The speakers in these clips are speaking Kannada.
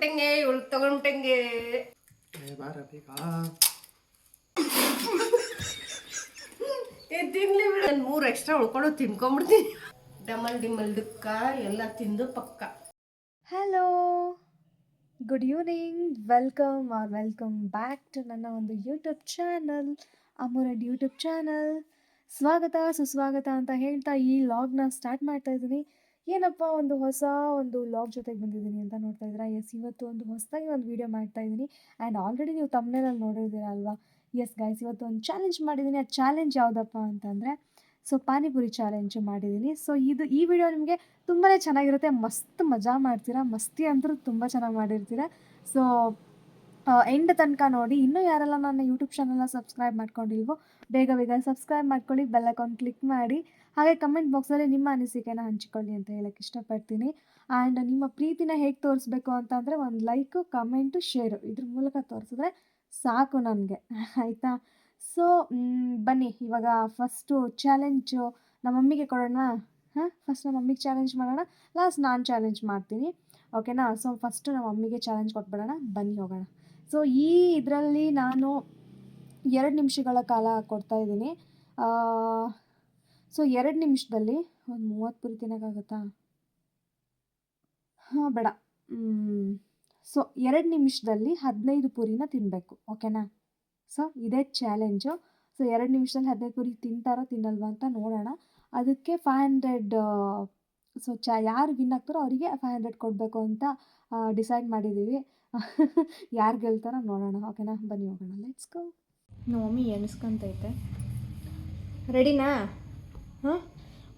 ತಗೊಂಡ್ಬಿಟ್ಟಂಗೆ ಇವಳು ತಗೊಂಡ್ಬಿಟ್ಟಂಗೆ ಏ ಬಾರ ಬೇಗ. ತಿನ್ಲಿ ನಾನು ಮೂರು ಎಕ್ಸ್ಟ್ರಾ ಉಳ್ಕೊಂಡು ತಿನ್ಕೊಂಡ್ಬಿಡ್ತೀನಿ. ಡಮಲ್ ಡಿಮಲ್ ದುಕ್ಕ ಎಲ್ಲ ತಿಂದು ಪಕ್ಕ. Hello good evening welcome our welcome back to ನನ್ನ ಒಂದು ಯೂಟ್ಯೂಬ್ ಚಾನಲ್ ಅಮೂರಡ್ ಯೂಟ್ಯೂಬ್ ಚಾನಲ್ ಸ್ವಾಗತ ಸುಸ್ವಾಗತ ಅಂತ ಹೇಳ್ತಾ ಈ ಲಾಗ್ನ ಸ್ಟಾರ್ಟ್ ಮಾಡ್ತಾ ಇದ್ದೀನಿ. ಏನಪ್ಪ, ಒಂದು ಹೊಸ ಒಂದು ಲಾಗ್ ಜೊತೆಗೆ ಬಂದಿದ್ದೀನಿ ಅಂತ ನೋಡ್ತಾ ಇದ್ದೀರಾ? ಎಸ್ ಇವತ್ತು ಒಂದು ಹೊಸದಾಗಿ ಒಂದು ವೀಡಿಯೋ ಮಾಡ್ತಾ ಇದ್ದೀನಿ. ಆ್ಯಂಡ್ ಆಲ್ರೆಡಿ ನೀವು ತಮ್ಮನೇನಲ್ಲಿ ನೋಡಿದ್ದೀರ ಅಲ್ವಾ ಎಸ್ ಗೈಸ್ ಇವತ್ತು ಒಂದು ಚಾಲೆಂಜ್ ಮಾಡಿದ್ದೀನಿ. ಆ ಚಾಲೆಂಜ್ ಯಾವುದಪ್ಪ ಅಂತಂದರೆ, ಸೊ ಪಾನಿಪುರಿ ಚಾಲೆಂಜ್ ಮಾಡಿದ್ದೀನಿ. ಸೊ ಇದು, ಈ ವಿಡಿಯೋ ನಿಮಗೆ ತುಂಬಾ ಚೆನ್ನಾಗಿರುತ್ತೆ. ಮಸ್ತ್ ಮಜಾ ಮಾಡ್ತೀರಾ? ಮಸ್ತಿ ಅಂತೂ ತುಂಬ ಚೆನ್ನಾಗಿ ಮಾಡಿರ್ತೀರ? ಸೊ ಎಂಡ್ ತನಕ ನೋಡಿ. ಇನ್ನೂ ಯಾರೆಲ್ಲ ನನ್ನ ಯೂಟ್ಯೂಬ್ ಚಾನಲ್ನ ಸಬ್ಸ್ಕ್ರೈಬ್ ಮಾಡ್ಕೊಂಡಿಲ್ವೋ, ಬೇಗ ಬೇಗ ಸಬ್ಸ್ಕ್ರೈಬ್ ಮಾಡ್ಕೊಳ್ಳಿ ಬೆಲ್ ಅಕೌಂಟ್ ಕ್ಲಿಕ್ ಮಾಡಿ. ಹಾಗೆ ಕಮೆಂಟ್ ಬಾಕ್ಸಲ್ಲಿ ನಿಮ್ಮ ಅನಿಸಿಕೆನ ಹಂಚಿಕೊಳ್ಳಿ ಅಂತ ಹೇಳಕ್ಕೆ ಇಷ್ಟಪಡ್ತೀನಿ. ಆ್ಯಂಡ್ ನಿಮ್ಮ ಪ್ರೀತಿನ ಹೇಗೆ ತೋರಿಸ್ಬೇಕು ಅಂತಂದರೆ ಒಂದು ಲೈಕು ಕಮೆಂಟು ಶೇರು ಇದ್ರ ಮೂಲಕ ತೋರಿಸಿದ್ರೆ ಸಾಕು ನನಗೆ ಆಯಿತಾ? ಸೊ ಬನ್ನಿ. ಇವಾಗ ಫಸ್ಟು ಚಾಲೆಂಜು ನಮ್ಮ ಮಮ್ಮಿಗೆ ಕೊಡೋಣ. ಹಾಂ? ಫಸ್ಟ್ ನಮ್ಮ ಮಮ್ಮಿಗೆ ಚಾಲೆಂಜ್ ಮಾಡೋಣ. ಲಾಸ್ಟ್ ನಾನು ಚಾಲೆಂಜ್ ಮಾಡ್ತೀನಿ. ಓಕೆನಾ ಸೊ ಫಸ್ಟು ನಮ್ಮ ಮಮ್ಮಿಗೆ ಚಾಲೆಂಜ್ ಕೊಟ್ಬಿಡೋಣ. ಬನ್ನಿ ಹೋಗೋಣ. ಸೊ ಈ ಇದರಲ್ಲಿ ನಾನು ಎರಡು ನಿಮಿಷಗಳ ಕಾಲ ಕೊಡ್ತಾ ಇದ್ದೀನಿ. ಸೊ ಎರಡು ನಿಮಿಷದಲ್ಲಿ ಒಂದು ಮೂವತ್ತು ಪುರಿ ತಿನ್ನೋಕ್ಕಾಗುತ್ತಾ ಹಾಂ, ಬೇಡ. ಸೊ ಎರಡು ನಿಮಿಷದಲ್ಲಿ ಹದಿನೈದು ಪೂರಿನ ತಿನ್ನಬೇಕು ಓಕೆನಾ? ಸೊ ಇದೇ ಚಾಲೆಂಜು ಸೊ ಎರಡು ನಿಮಿಷದಲ್ಲಿ ಹದಿನೈದು ಪುರಿ ತಿಂತಾರೋ ತಿನ್ನಲ್ವಾ ಅಂತ ನೋಡೋಣ. ಅದಕ್ಕೆ ಫೈವ್ ಹಂಡ್ರೆಡ್ ಸೊ ಚ, ಯಾರು ವಿನ್ ಆಗ್ತಾರೋ ಅವರಿಗೆ ಫೈವ್ ಹಂಡ್ರೆಡ್ ಕೊಡಬೇಕು ಅಂತ ಡಿಸೈಡ್ ಮಾಡಿದ್ದೀವಿ. ಯಾರು ಗೆಲ್ತಾರ ನೋಡೋಣ. ಓಕೆನಾ? ಬನ್ನಿ ಹೋಗೋಣ. ಲೆಟ್ಸ್ ಗೋ ನಮ್ಮ ಮಮ್ಮಿ ಎಣಿಸ್ಕೊಂತೈತೆ ರೆಡಿನಾ? ಹಾಂ?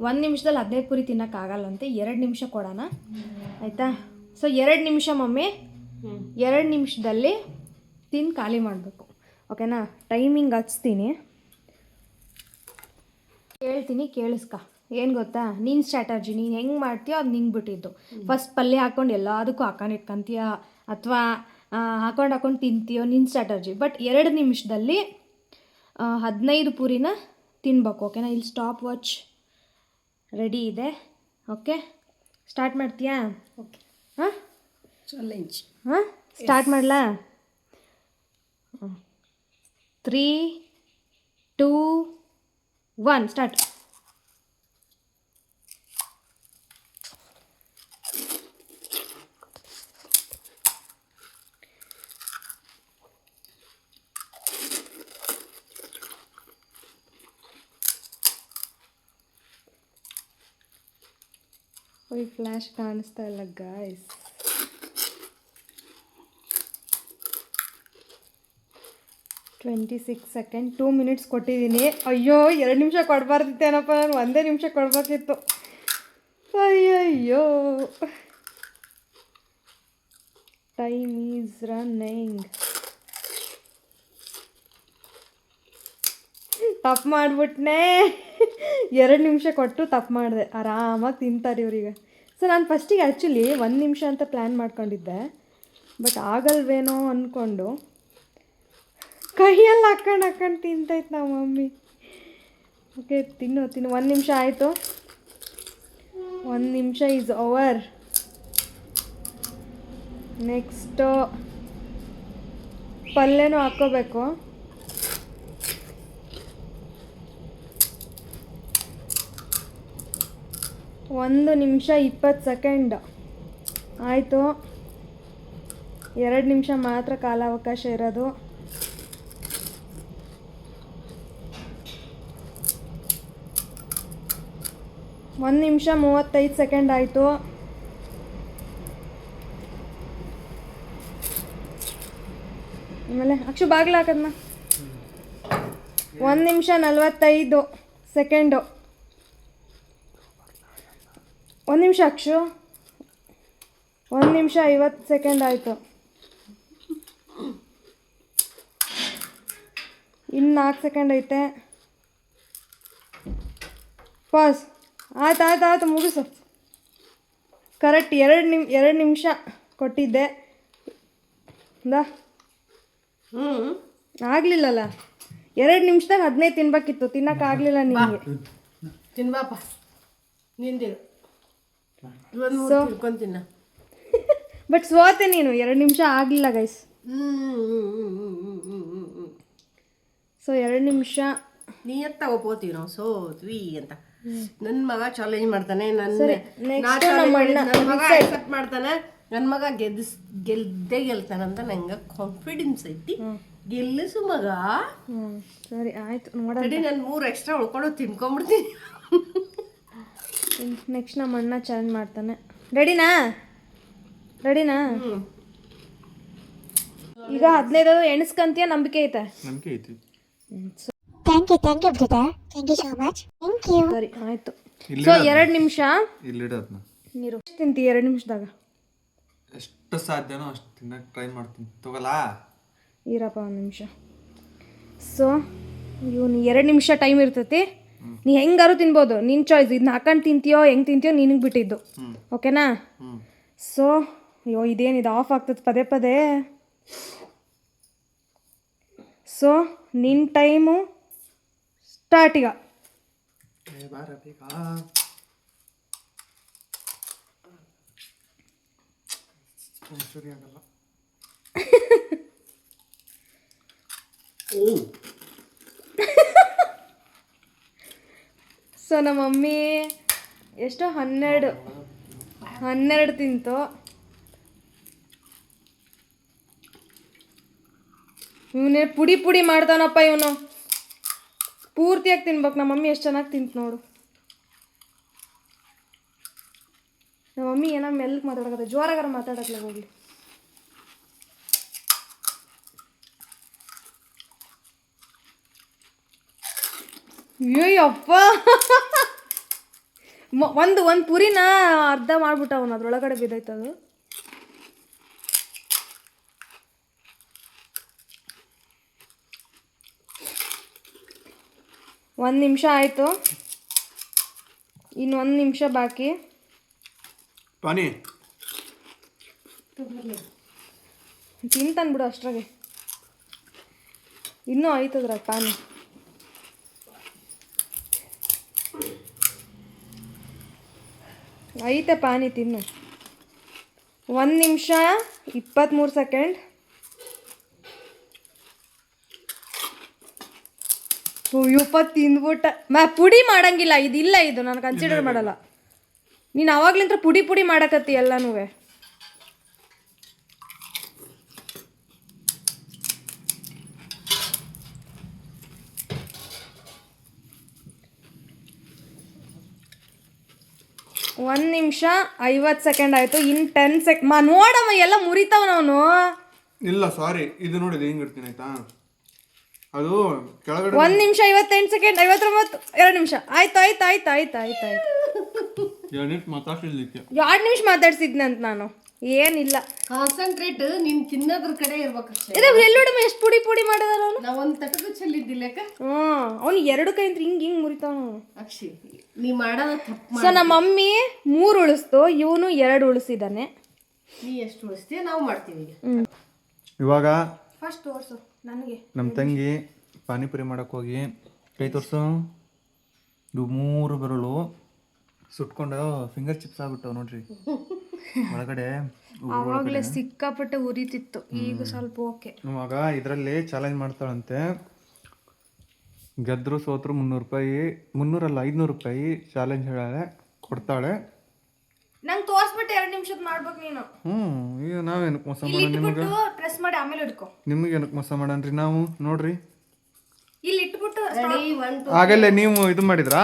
ಒಂದು ನಿಮಿಷದಲ್ಲಿ ಹದಿನೈದು ಪುರಿ ತಿನ್ನೋಕ್ಕಾಗಲ್ಲಂತೆ ಎರಡು ನಿಮಿಷ ಕೊಡೋಣ. ಆಯಿತಾ? ಸೊ ಎರಡು ನಿಮಿಷ ಮಮ್ಮಿ. ಎರಡು ನಿಮಿಷದಲ್ಲಿ ತಿಂದು ಖಾಲಿ ಮಾಡಬೇಕು. ಓಕೆನಾ? ಟೈಮಿಂಗ್ ಹಚ್ತೀನಿ. ಹೇಳ್ತೀನಿ ಕೇಳಿಸ್ಕ. ಏನು ಗೊತ್ತಾ? ನಿನ್ನ ಸ್ಟ್ರಾಟಜಿ ನೀನು ಹೆಂಗೆ ಮಾಡ್ತೀಯೋ ಅದು ನಿಂಗೆ ಬಿಟ್ಟಿದ್ದು. ಫಸ್ಟ್ ಪಲ್ಯ ಹಾಕ್ಕೊಂಡು ಎಲ್ಲದಕ್ಕೂ ಹಾಕೊಂಡು ಇಟ್ಕೊಂತೀಯ? ಅಥವಾ ಹಾಕೊಂಡು ಹಾಕೊಂಡು ತಿಂತೀಯೋ ನಿನ್ನ ಸ್ಟ್ರಾಟರ್ಜಿ ಬಟ್ ಎರಡು ನಿಮಿಷದಲ್ಲಿ ಹದಿನೈದು ಪೂರಿನ ತಿನ್ಬೇಕು ಓಕೆನಾ ಇಲ್ಲಿ ಸ್ಟಾಪ್ ವಾಚ್ ರೆಡಿ ಇದೆ ಓಕೆ ಸ್ಟಾರ್ಟ್ ಮಾಡ್ತೀಯಾ? ಓಕೆ ಹಾಂ? ಚಾಲೆಂಜ್ ಹಾಂ? ಸ್ಟಾರ್ಟ್ ಮಾಡಲಾ? Three two one start flash ಕಾಣಿಸ್ತಾ ಇಲ್ಲ guys twenty six second two minutes ಕೊಟ್ಟಿದ್ದೀನಿ. ಅಯ್ಯೋ, ಎರಡು ನಿಮಿಷ ಕೊಡಬಾರ್ದಿತ್ತೇನಪ್ಪ ನಾನು ಒಂದೇ ನಿಮಿಷ ಕೊಡಬೇಕಿತ್ತು. ಅಯ್ಯಯ್ಯೋ. ಟೈಮ್ ಈಸ್ ರನ್ನಿಂಗ್ ತಪ್ಪು ಮಾಡಿಬಿಟ್ನೆ. ಎರಡು ನಿಮಿಷ ಕೊಟ್ಟು ತಪ್ಪು ಮಾಡಿದೆ. ಆರಾಮಾಗಿ ತಿಂತಾರೆ ಇವ್ರಿಗೆ. ಸೊ ನಾನು ಫಸ್ಟಿಗೆ ಆ್ಯಕ್ಚುಲಿ ಒಂದು ನಿಮಿಷ ಅಂತ ಪ್ಲ್ಯಾನ್ ಮಾಡ್ಕೊಂಡಿದ್ದೆ. ಬಟ್ ಆಗಲ್ವೇನೋ ಅಂದ್ಕೊಂಡು ಕೈಯಲ್ಲಿ ಹಾಕ್ಕೊಂಡು ಹಾಕ್ಕೊಂಡು ತಿಂತೈತೆ ನಾವು ಮಮ್ಮಿ. ಓಕೆ ತಿನ್ನು ತಿನ್ನು. ಒಂದು ನಿಮಿಷ ಆಯಿತು. ಒಂದು ನಿಮಿಷ ಈಸ್ ಓವರ್ ನೆಕ್ಸ್ಟು ಪಲ್ಯನೂ ಹಾಕ್ಕೋಬೇಕು. ಒಂದು ನಿಮಿಷ ಇಪ್ಪತ್ತು ಸೆಕೆಂಡ್. ಆಯಿತು. ಎರಡು ನಿಮಿಷ ಮಾತ್ರ ಕಾಲಾವಕಾಶ ಇರೋದು. ಒಂದು ನಿಮಿಷ ಮೂವತ್ತೈದು ಸೆಕೆಂಡ್ ಆಯಿತು. ಆಮೇಲೆ ಅಕ್ಷು ಬಾಗ್ಲ ಹಾಕದ್ನ? ಒಂದು ನಿಮಿಷ ನಲ್ವತ್ತೈದು ಸೆಕೆಂಡು. ಒಂದು ನಿಮಿಷ ಅಕ್ಷು. ಒಂದು ನಿಮಿಷ ಐವತ್ತು ಸೆಕೆಂಡ್ ಆಯಿತು. ಇನ್ನು ನಾಲ್ಕು ಸೆಕೆಂಡ್ ಐತೆ. ಪಾಸ್ ಆಯ್ತು ಆಯ್ತು ಆಯ್ತು, ಮುಗಿಸು. ಕರೆಕ್ಟ್ ಎರಡು ನಿಮ್, ಎರಡು ನಿಮಿಷ ಕೊಟ್ಟಿದ್ದೆ. ದಾ. ಹ್ಞೂ ಆಗಲಿಲ್ಲಲ್ಲ. ಎರಡು ನಿಮಿಷದಾಗ ಹದಿನೈದು ತಿನ್ಬೇಕಿತ್ತು ತಿನ್ನೋಕ್ಕಾಗಲಿಲ್ಲ ನಿಮಗೆ. ತಿನ್ಬಾಪ. ನಿಂದಿರು. So- ಬಟ್ ಸೋತೆ ನೀನು ಎರಡು ನಿಮಿಷ ಆಗಲಿಲ್ಲ ಗೈಸ್ ಸೊ ಎರಡು ನಿಮಿಷ. ನೀ ಎತ್ತ ಒಪ್ಕೋತೀವಿ ನಾವು? ಸೋತ್ವಿ ಅಂತ. ನನ್ನ ಮಗ ಚಾಲೆಂಜ್ ಮಾಡ್ತಾನೆ ನನ್ನ next ನಾ challenge ಮಾಡಿದ್ದು ನನ್ನ ಮಗ accept ಮಾಡ್ತಾನೆ ನನ್ನ ಮಗ ಗೆದ್ದಿಸ್ ಗೆದ್ದೇ ಗೆಲ್ತಾನಂತ ನಂಗೆ ಕಾನ್ಫಿಡೆನ್ಸ್ ಐತಿ. ಗೆಲ್ಲಿಸು ಮಗ. ಹ್ಞೂ ಸರಿ ಆಯಿತು ನೋಡಿ ತಡಿ ನಾನು ಮೂರು ಎಕ್ಸ್ಟ್ರಾ ಉಳ್ಕೊಂಡು ತಿನ್ಕೊಂಬಿಡ್ತೀನಿ ನೆಕ್ಸ್ಟ್ ನಮ್ಮ ಅಣ್ಣ ಚಾಲೆಂಜ್ ಮಾಡ್ತಾನೆ. ರೆಡಿನಾ ರೆಡಿನಾ ಈಗ ಹದಿನೈದು ಎಣಿಸ್ಕಂತೀಯ ನಂಬಿಕೆ ಐತೆ? ನಂಬಿಕೆ ಐತಿ. Thank you thank you brother thank you so much thank you ಸರಿ ಆಯ್ತು. ಸೊ ಎರಡು ನಿಮಿಷ? ಇಲ್ಲಿಡ ಅದನ್ನ ನೀರು ತಿಂತಿ ಎರಡು ನಿಮಿಷದಾಗ? ಎಷ್ಟು ಸಾಧ್ಯನೋ ಅಷ್ಟು ತಿನ್ನಕ್ಕೆ ಟ್ರೈ ಮಾಡ್ತೀನಿ. ತಗೋಲ್ಲ ಇರಪ್ಪ ಒಂದು ನಿಮಿಷ. ಸೊ ಇವನು ಎರಡು ನಿಮಿಷ ಟೈಮ್ ಇರ್ತೈತಿ. ನೀ ಹೆಂಗಾರು ತಿನ್ಬೋದು? ನಿನ್ ಚಾಯ್ಸ್ ಇದನ್ನ ಹಾಕೊಂಡು ತಿಂತೀಯೋ ಹೆಂಗ್ ತಿಂತೀಯೋ ನಿನಗೆ ಬಿಟ್ಟಿದ್ದು. ಓಕೆನಾ? ಸೊ ಅಯ್ಯೋ ಇದೇನಿದು ಆಫ್ ಆಗ್ತದೆ ಪದೇ ಪದೇ. ಸೊ ನಿನ್ನ ಟೈಮು ಸ್ಟಾರ್ಟ್ ಈಗ. ಏ ಸರಿ ಆಗಲ್ಲ. ಓ. ಸೊ ನಮ್ಮ ಮಮ್ಮಿ ಎಷ್ಟೋ ಹನ್ನೆರಡು ಹನ್ನೆರಡು ತಿಂತು. ಇವನೇ ಪುಡಿ ಪುಡಿ ಮಾಡ್ತಾನಪ್ಪ ಇವನು. ಪೂರ್ತಿಯಾಗಿ ತಿನ್ಬೇಕು. ನಮ್ಮ ಮಮ್ಮಿ ಎಷ್ಟು ಚೆನ್ನಾಗಿ ತಿಂತು ನೋಡು. ನಮ್ಮ ಮಮ್ಮಿ ಏನೋ ಮೆಲ್ಕ್ ಮಾತಾಡಕತ್ತೆ. ಜೋರಾಗಾರ ಮಾತಾಡಕ್ಲಾಗ ಹೋಗ್ಲಿ. ಅಯ್ಯಪ್ಪ ಒಂದು ಒಂದು ಪುರಿನ ಅರ್ಧ ಮಾಡ್ಬಿಟ್ಟ ಅವನು ಅದ್ರೊಳಗಡೆ ಬಿದ್ದೈತೆ ಅದು. ಒಂದು ನಿಮಿಷ ಆಯಿತು. ಇನ್ನು ಒಂದು ನಿಮಿಷ ಬಾಕಿ. ಪಾನಿ. ತಿಂತಾನೆ ಬಿಡು ಅಷ್ಟ್ರಾಗೆ. ಇನ್ನೂ ಆಯ್ತದ್ರ ಪಾನಿ. ಐತೆ ಪಾನಿ ತಿನ್ನು. ಒಂದು ನಿಮಿಷ ಇಪ್ಪತ್ತ್ಮೂರು ಸೆಕೆಂಡ್. ಇಪ್ಪತ್ತು ತಿಂದ್ಬಿಟ್ಟ. ಮ್ಯಾ ಪುಡಿ ಮಾಡಂಗಿಲ್ಲ ಇದಿಲ್ಲ ಇದು ನಾನು ಕನ್ಸಿಡರ್ ಮಾಡಲ್ಲ. ನೀನು ಅವಾಗ್ಲಿಂತ್ರ ಪುಡಿ ಪುಡಿ ಮಾಡಕತ್ತಿ ಎಲ್ಲನೂ ಒಂದು ನಿಮಿಷ ಐವತ್ತು ಸೆಕೆಂಡ್ ಆಯಿತು. ಇನ್ನು ಟೆನ್ ಸೆಕ್ ಮಾ ನೋಡಮ್ಮ ಎಲ್ಲ ಮುರಿತಾವ ಅವನು ಇಲ್ಲ ಸಾರಿ ಇದು ನೋಡಿದೆ ಹಿಂಗೆ ಇಡ್ತೀನಿ ಆಯ್ತಾ? ಅದು ಕೆಳಗಡೆ ಒಂದು ನಿಮಿಷ ಐವತ್ತೆಂಟು ಸೆಕೆಂಡ್ ಐವತ್ತೊಂಬತ್ತು ಎರಡು ನಿಮಿಷ. ಆಯ್ತು ಆಯ್ತು ಆಯ್ತು ಆಯ್ತು ಆಯ್ತು ಆಯ್ತು. ಎರಡು ನಿಮಿಷ ಮಾತಾಡ್ತಿರ್ಲಿಕ್ಕೆ. ಎರಡು ನಿಮಿಷ ಮಾತಾಡ್ಸಿದ್ನಂತ ನಾನು. ಏನಿಲ್ಲ. ಕಾನ್ಸಂಟ್ರೇಟ್ ನೀನ್ ತಿನ್ನೋದ್ರ ಕಡೆ ಇರ್ಬೇಕು ಇದು ಎಲ್ಲೋಡಮ್ಮ ಎಷ್ಟು ಪುಡಿ ಪುಡಿ ಮಾಡಿದಾರ ಅವನು? ನಾವ್ ಒಂದ್ ತಟಕ ಚೆಲ್ಲಿದ್ದಿಲ್ಲಕ ಹ್ಞೂ ಅವ್ನು ಎರಡು ಕೈ ಹಿಂಗ್ ಹಿಂಗ್ ಹಿಂಗೆ ಮುರಿತಾವ ಅಕ್ಷಿ ನೀ ಮಾಡೋದ ತಪ್ಪು ಸೊ ನಮ್ಮ ಮಮ್ಮಿ ಮೂರು ಉಳಿಸ್ತು ಇವನು ಎರಡು ಉಳಿಸಿದಾನೆ. ನೀ ಎಷ್ಟು ಉಳಿಸ್ತೀಯ ನಾವು ಮಾಡ್ತೀವಿ ಈಗ. ಇವಾಗ ಫಸ್ಟ್ ತೋರ್ಸು ನನಗೆ. ನಮ್ಮ ತಂಗಿ ಪಾನಿಪುರಿ ಮಾಡಕ್ಕೆ ಹೋಗಿ ಕೈ ತೋರಿಸು. ಇದು ಮೂರು ಬೆರಳು ಸುಟ್ಕೊಂಡು ಫಿಂಗರ್ ಚಿಪ್ಸ್ ಆಗ್ಬಿಟ್ಟವು ನೋಡ್ರಿ. ಒಳಗಡೆ ಆವಾಗಲೇ ಸಿಕ್ಕಾಪಟ್ಟೆ ಉರಿತಿತ್ತು. ಈಗ ಸ್ವಲ್ಪ ಓಕೆ. ಇವಾಗ ಇದರಲ್ಲಿ ಚಾಲೆಂಜ್ ಮಾಡ್ತಾಳಂತೆ. ಗೆದ್ರು ಸೋತ್ರು ಮುನ್ನೂರು ರೂಪಾಯಿ ಮುನ್ನೂರಲ್ಲ ಐದುನೂರು ರೂಪಾಯಿ ಚಾಲೆಂಜ್ ಹೇಳಾಳೆ ಕೊಡ್ತಾಳೆ. ನಂಗೆ ತೋರಿಸ್ಬಿಟ್ಟು ಎರಡು ನಿಮಿಷದ ಮಾಡ್ಬೇಕು ನೀನು. ಹ್ಞೂ ಈಗ ನಾವೇನಕ್ಕೆ ಮೋಸ ಮಾಡೋಣ ನಿಮಗೆ? ಇಟ್ಬಿಟ್ಟು ಪ್ರೆಸ್ ಮಾಡಿ ಆಮೇಲೆ ಹಿಡ್ಕೊ ನಿಮಗೆ ಏನಕ್ಕೆ ಮೋಸ ಮಾಡನ್ರಿ ನಾವು? ನೋಡ್ರಿ. ಇಲ್ಲಿ ಇಟ್ಬಿಟ್ಟು ರೆಡಿ ಒನ್ ಟು ಆಗಲ್ಲೇ ನೀವು ಇದು ಮಾಡಿದ್ರಾ?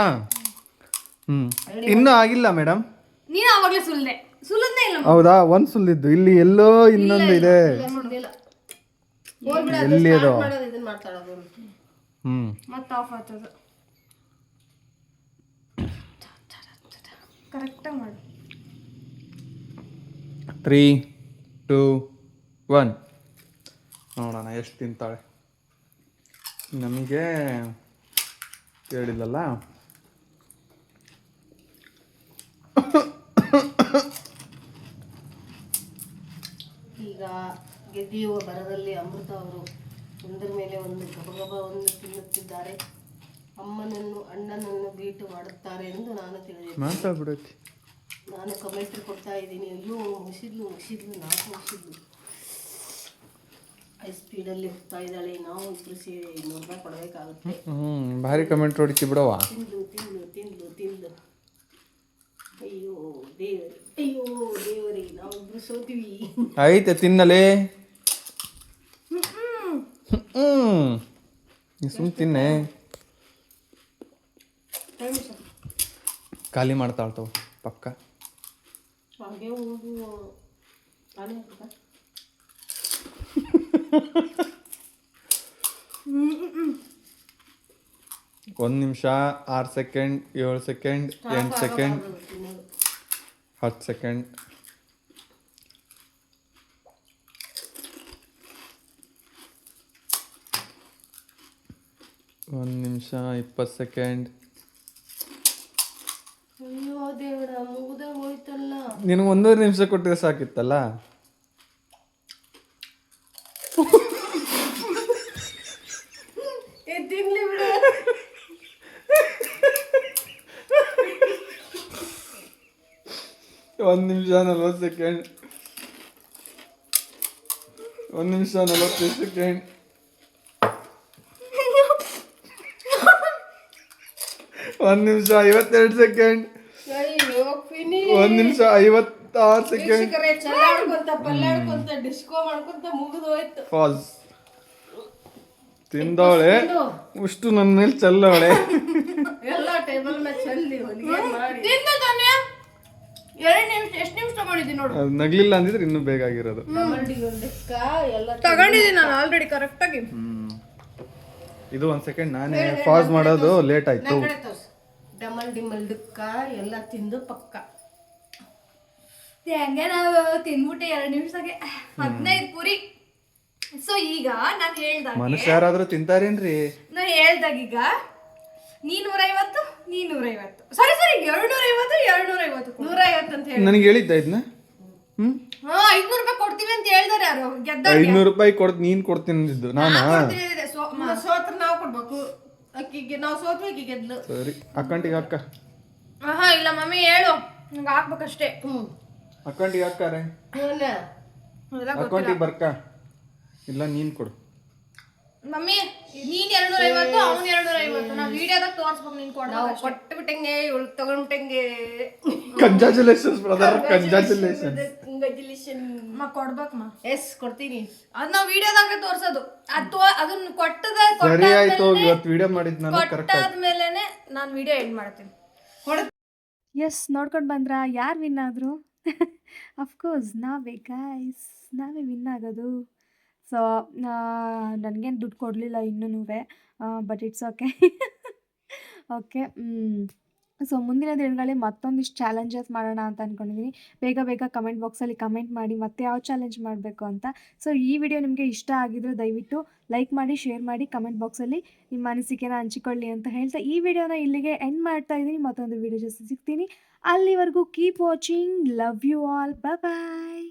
ಹ್ಞೂ ಇನ್ನೂ ಆಗಿಲ್ಲ ಮೇಡಮ್ ನೀನು ಆವಾಗಲೇ ಸುಲ್ದೆ. ಸುಲದ್ನೇ ಇಲ್ಲ ಹೌದಾ? ಒಂದು ಸುಲಿದ್ದು. ಇಲ್ಲಿ ಎಲ್ಲೋ ಇನ್ನೊಂದು ಇದೆ. ಎಲ್ಲಿ ಅದು? ಹ್ಞೂ ಮತ್ತೆ ಆಫ್ ಆಗ್ತದ ಕರೆಕ್ಟಾಗಿ ಮಾಡು. ತ್ರೀ ಟೂ ಒನ್ ನೋಡೋಣ ಎಷ್ಟು ತಿಂತಾಳೆ? ನಮಗೆ ಹೇಳಿಲ್ಲಲ್ಲ ಈಗ ಗೆದ್ದಿಯುವ ಬರದಲ್ಲಿ ಅಮೃತ ಅವರು ಒಂದರ ಮೇಲೆ ಒಂದು ಗಬಗಬವನ್ನು ತಿನ್ನುತ್ತಿದ್ದಾರೆ. ಅಮ್ಮನನ್ನು ಅಣ್ಣನನ್ನು ಬೀಟು ಮಾಡುತ್ತಾರೆ ಎಂದು ನಾನು ತಿಳಿದಿದ್ದೆ ಮಾತಾಡ್ಬಿಡೈತಿ ನಾನು ಕಮೆಂಟ್ರಿ ಕೊಡ್ತಾ ಇದ್ದೀನಿ. ಅಯ್ಯೋ ಮುಗಿಸಿದ್ಲು ಮುಗಿಸಿದ್ಲು ನಾಲ್ಕು ಮುಗಿಸಿದ್ಲು ಹೈ ಸ್ಪೀಡಲ್ಲಿ ಹೋಗ್ತಾ ಇದ್ದಾಳೆ. ನಾವು ಇಬ್ಬರು ಸೇರಿ ಇನ್ನೂರು ರೂಪಾಯಿ ಕೊಡಬೇಕಾಗುತ್ತೆ. ಭಾರಿ ಕಮೆಂಟ್ ಹೊಡಿತಿ ಬಿಡವ ತಿಂದು ತಿಂದು ತಿಂದು ತಿಂದು ಅಯ್ಯೋ ದೇವರೇ ಅಯ್ಯೋ ದೇವರೇ ಇಬ್ಬರು ಸೋತೀವಿ. ಐತೆ ತಿನ್ನಲೇ. ಹ್ಞೂ ನೀ ಸುಮ್ ತಿನ್ನೆ. ಖಾಲಿ ಮಾಡ್ತಾಳ್ತವ ಪಕ್ಕ. ಒಂದ್ ನಿಮಿಷ ಆರು ಸೆಕೆಂಡ್ ಏಳು ಸೆಕೆಂಡ್ ಎಂಟು ಸೆಕೆಂಡ್. ಹತ್ತು ಸೆಕೆಂಡ್ ಒಂದು ನಿಮಿಷ ಇಪ್ಪತ್ತು ಸೆಕೆಂಡ್. ಅಯ್ಯೋ ದೇವರ ಮುಗ್ದ ಹೋಯ್ತಲ್ಲ. ನಿನಗೆ ಒಂದೂವರೆ ನಿಮಿಷ ಕೊಟ್ಟರೆ ಸಾಕಿತ್ತಲ್ಲ? ಏ ತಿನ್ಲಿ ಬಿಡ. ಒಂದು ನಿಮಿಷ ನಲ್ವತ್ತು ಸೆಕೆಂಡ್. ಒಂದು ನಿಮಿಷ ನಲವತ್ತೈದು ಸೆಕೆಂಡ್. ಒಂದು ನಿಮಿಷ ಐವತ್ತೆರಡು ಸೆಕೆಂಡ್ ಒಂದು ನಿಮಿಷ ಐವತ್ತಾರು ಸೆಕೆಂಡ್ ಫಾಲ್ಸ್ ತಿಂದವಳೆ. ಉಷ್ಟು ನನ್ನ ಮೇಲೆ ಚೆಲ್ಲವಳೆ. ಎಲ್ಲ ಟೇಬಲ್ ಮೇಲೆ ಚೆಲ್ಲಿ ಹೊಲಿಗೆ ಮಾಡಿ. ತಿಂದ ತಾನೇ ಎರಡು ನಿಮಿಷ ಎಷ್ಟು ನಿಮಿಷ ತಗೊಂಡಿದ್ದೀನಿ ನೋಡು. ಅದು ನಗ್ಲಿಲ್ಲ ಅಂದಿದ್ರೆ ಇನ್ನೂ ಬೇಗ ಆಗಿರೋದು. ತಗೊಂಡಿದ್ದೀನಿ. ನಾನು ಆಲ್ರೆಡಿ ಕರೆಕ್ಟಾಗಿ ಇದು ಒಂದು ಸೆಕೆಂಡ್ ನಾನೇ ಪಾಸ್ ಮಾಡೋದು ಲೇಟ್ ಆಯ್ತು. ಡಮಲ್ ಡಿಮಲ್ ಡುಕ್ಕ ಎಲ್ಲ ತಿಂದು ಪಕ್ಕ. ಹಂಗೆ ನಾವು ತಿಂದ್ಬಿಟ್ಟೆ ಎರಡು ನಿಮಿಷಕ್ಕೆ ಹದಿನೈದು ಪುರಿ. ಸೊ ಈಗ ನಾನು ಹೇಳ್ದಾಗ ಮನುಷ್ಯ ಯಾರಾದ್ರೂ ತಿಂತಾರೇನ್ರಿ? ನಾನು ಹೇಳ್ದಾಗ ಈಗ ನೀನೂರೈವತ್ತು ನೀನೂರೈವತ್ತು. ಸರಿ ಸರಿ ಎರಡ್ನೂರೈವತ್ತು ಎರಡ್ನೂರೈವತ್ತು ಕೊಡು. ನೂರ ಐವತ್ತು ಅಂತ ಹೇಳಿ. ನನಗೆ ಹೇಳಿದ್ದ ಇದನ್ನ? ಹ್ಮ್? ಹಾ ಐದ್ನೂರು ರೂಪಾಯಿ ಕೊಡ್ತೀವಿ ಅಂತ ಹೇಳ್ದಾರೆ ಯಾರು ಗೆದ್ದ ಐನೂರು ರೂಪಾಯಿ ಕೊಡ್ ನೀನ್ ಕೊಡ್ತೀನಿ ಅಂದಿದ್ದು ನಾನು? ಸೋತ್ರ ನಾವು ಕೊಡ್ಬೇಕು. ಅಕ್ಕಿಗೆ ನಾವು ಸೋತ್ವಿ ಅಕ್ಕಿ ಗೆದ್ಲು ಸರಿ ಅಕ್ಕಂಟಿಗೆ ಅಕ್ಕ ಹಾ ಇಲ್ಲ ಮಮ್ಮಿ ಹೇಳು. ನಂಗೆ ಹಾಕ್ಬೇಕಷ್ಟೇ. ಹ್ಞೂ ಅಕ್ಕಂಟಿಗೆ ಹಾಕಾರೆ ಅವನ್ನ ಅದೆಲ್ಲ ಅಕೌಂಟಿಗೆ ಬರ್ಕ. ಇಲ್ಲ ನೀನು ಕೊಡು. ಮಮ್ಮಿ ನೀನ್ ಎರಡ್ನೂರೈವತ್ತು ಅವ್ನು ಎರಡ್ನೂರೈವತ್ತು. ನಾ ವಿಡಿಯೋದಾಗ ತೋರ್ಸ್ಬೇಕು ನೀನ್ ನಾವು ಕೊಡ್ಬೇಕು ಕೊಟ್ಟು ಬಿಟ್ಟಂಗೆ ಇವಳು ತಗೊಂಡ್ಬಿಟ್ಟಂಗೆ ಕಂಜಾಚುಲೇಷನ್ಸ್ ಬ್ರದರ್ ಕಂಜಾಚುಲೇಷನ್ ಕಂಗ್ರ್ಯಾಚುಲೇಷನ್ ಮಾ ಕೊಡ್ಬೇಕು ಮಾ ಎಸ್ ಕೊಡ್ತೀನಿ. ಅದ್ ನಾವ್ ವಿಡಿಯೋದಾಗ ತೋರ್ಸೋದು. ಅದು ಅದನ್ನ ಕೊಟ್ಟದ ಸರಿ ಆಯ್ತು ಇವತ್ತು ವಿಡಿಯೋ ಮಾಡಿದ್ ನಾನು ಕರೆಕ್ಟ್ ಕೊಟ್ಟಾದ್ಮೇಲೆನೆ ನಾನು ವಿಡಿಯೋ ಎಂಡ್ ಮಾಡ್ತೀನಿ. ಎಸ್ ನೋಡ್ಕೊಂಡು ಬಂದ್ರ? ಯಾರ್ ವಿನ್ ಆದರು? ಅಫ್ಕೋರ್ಸ್ ನಾವೇ ಗಾಯ್ಸ್ ನಾವೇ ವಿನ್ ಆಗೋದು. ಸೊ ನನಗೇನು ದುಡ್ಡು ಕೊಡಲಿಲ್ಲ ಇನ್ನೂ but it's okay okay so ಮುಂದಿನ ದಿನಗಳಲ್ಲಿ ಮತ್ತೊಂದಿಷ್ಟು ಚಾಲೆಂಜಸ್ ಮಾಡೋಣ ಅಂತ ಅಂದ್ಕೊಂಡಿದ್ದೀನಿ ಬೇಗ ಬೇಗ ಕಮೆಂಟ್ ಬಾಕ್ಸಲ್ಲಿ ಕಮೆಂಟ್ ಮಾಡಿ ಮತ್ತೆ ಯಾವ ಚಾಲೆಂಜ್ ಮಾಡಬೇಕು ಅಂತ. ಸೊ ಈ ವಿಡಿಯೋ ನಿಮಗೆ ಇಷ್ಟ ಆಗಿದ್ರೆ ದಯವಿಟ್ಟು ಲೈಕ್ ಮಾಡಿ ಶೇರ್ ಮಾಡಿ ಕಮೆಂಟ್ ಬಾಕ್ಸಲ್ಲಿ ನಿಮ್ಮ ಅನಿಸಿಕೆನ ಹಂಚಿಕೊಳ್ಳಿ ಅಂತ ಹೇಳ್ತಾ ಈ ವಿಡಿಯೋನ ಇಲ್ಲಿಗೆ ಎಂಡ್ ಮಾಡ್ತಾ ಇದ್ದೀನಿ. ಮತ್ತೊಂದು ವಿಡಿಯೋ ಜೊತೆ ಸಿಗ್ತೀನಿ. ಅಲ್ಲಿವರೆಗೂ keep watching love you all bye